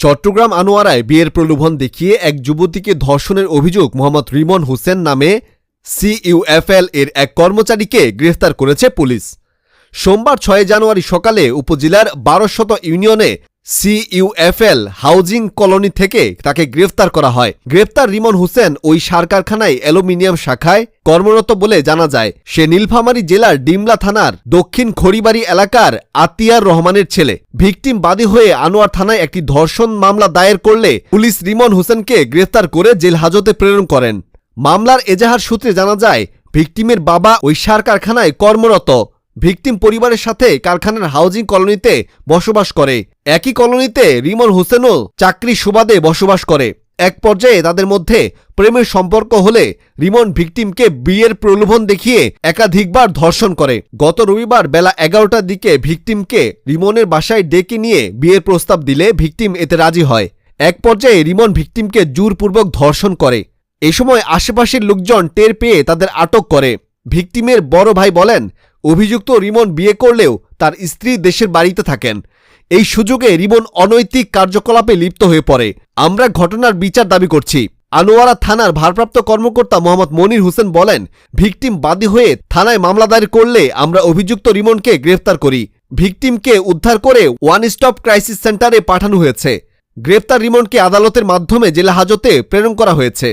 চট্টগ্রাম আনোয়ারায় বিয়ের প্রলোভন দেখিয়ে এক যুবতীকে ধর্ষণের অভিযোগ মোহাম্মদ রিমন হোসেন নামে সিইউএফএল এর এক কর্মচারীকে গ্রেফতার করেছে পুলিশ। সোমবার ছয় জানুয়ারি সকালে উপজেলার বারোশত ইউনিয়নে সিইউএফএল হাউজিং কলোনি থেকে তাকে গ্রেফতার করা হয়। গ্রেফতার রিমন হোসেন ওই সার কারখানায় অ্যালুমিনিয়াম শাখায় কর্মরত বলে জানা যায়। সে নীলফামারী জেলার ডিমলা থানার দক্ষিণ খড়িবাড়ি এলাকার আতিয়ার রহমানের ছেলে। ভিকটিম বাদী হয়ে আনোয়ার থানায় একটি ধর্ষণ মামলা দায়ের করলে পুলিশ রিমন হোসেনকে গ্রেফতার করে জেল হাজতে প্রেরণ করেন। মামলার এজাহার সূত্রে জানা যায়, ভিকটিমের বাবা ওই সার কারখানায় কর্মরত। ভিকটিম পরিবারের সাথে কারখানার হাউজিং কলোনিতে বসবাস করে। একই কলোনিতে রিমন হোসেনও চাকরি সুবাদে বসবাস করে। এক পর্যায়ে তাদের মধ্যে প্রেমের সম্পর্ক হলে রিমন ভিকটিমকে বিয়ের প্রলোভন দেখিয়ে একাধিকবার ধর্ষণ করে। গত রবিবার বেলা এগারোটার দিকে ভিকটিমকে রিমনের বাসায় ডেকে নিয়ে বিয়ের প্রস্তাব দিলে ভিকটিম এতে রাজি হয়। এক পর্যায়ে রিমন ভিকটিমকে জোরপূর্বক ধর্ষণ করে। এ সময় আশেপাশের লোকজন টের পেয়ে তাদের আটক করে। ভিকটিমের বড় ভাই বলেন অভিযুক্ত রিমন বিয়ে করলেও তার স্ত্রী দেশের বাড়িতে থাকেন। এই সুযোগে রিমন অনৈতিক কার্যকলাপে লিপ্ত হয়ে পড়ে। আমরা ঘটনার বিচার দাবি করছি। আনোয়ারা থানার ভারপ্রাপ্ত কর্মকর্তা মোহাম্মদ মনির হোসেন বলেন, ভিকটিম বাদী হয়ে থানায় মামলা দায়ের করলে আমরা অভিযুক্ত রিমনকে গ্রেফতার করি। ভিকটিমকে উদ্ধার করে ওয়ান স্টপ ক্রাইসিস সেন্টারে পাঠানো হয়েছে। গ্রেফতার রিমনকে আদালতের মাধ্যমে জেলা হাজতে প্রেরণ করা হয়েছে।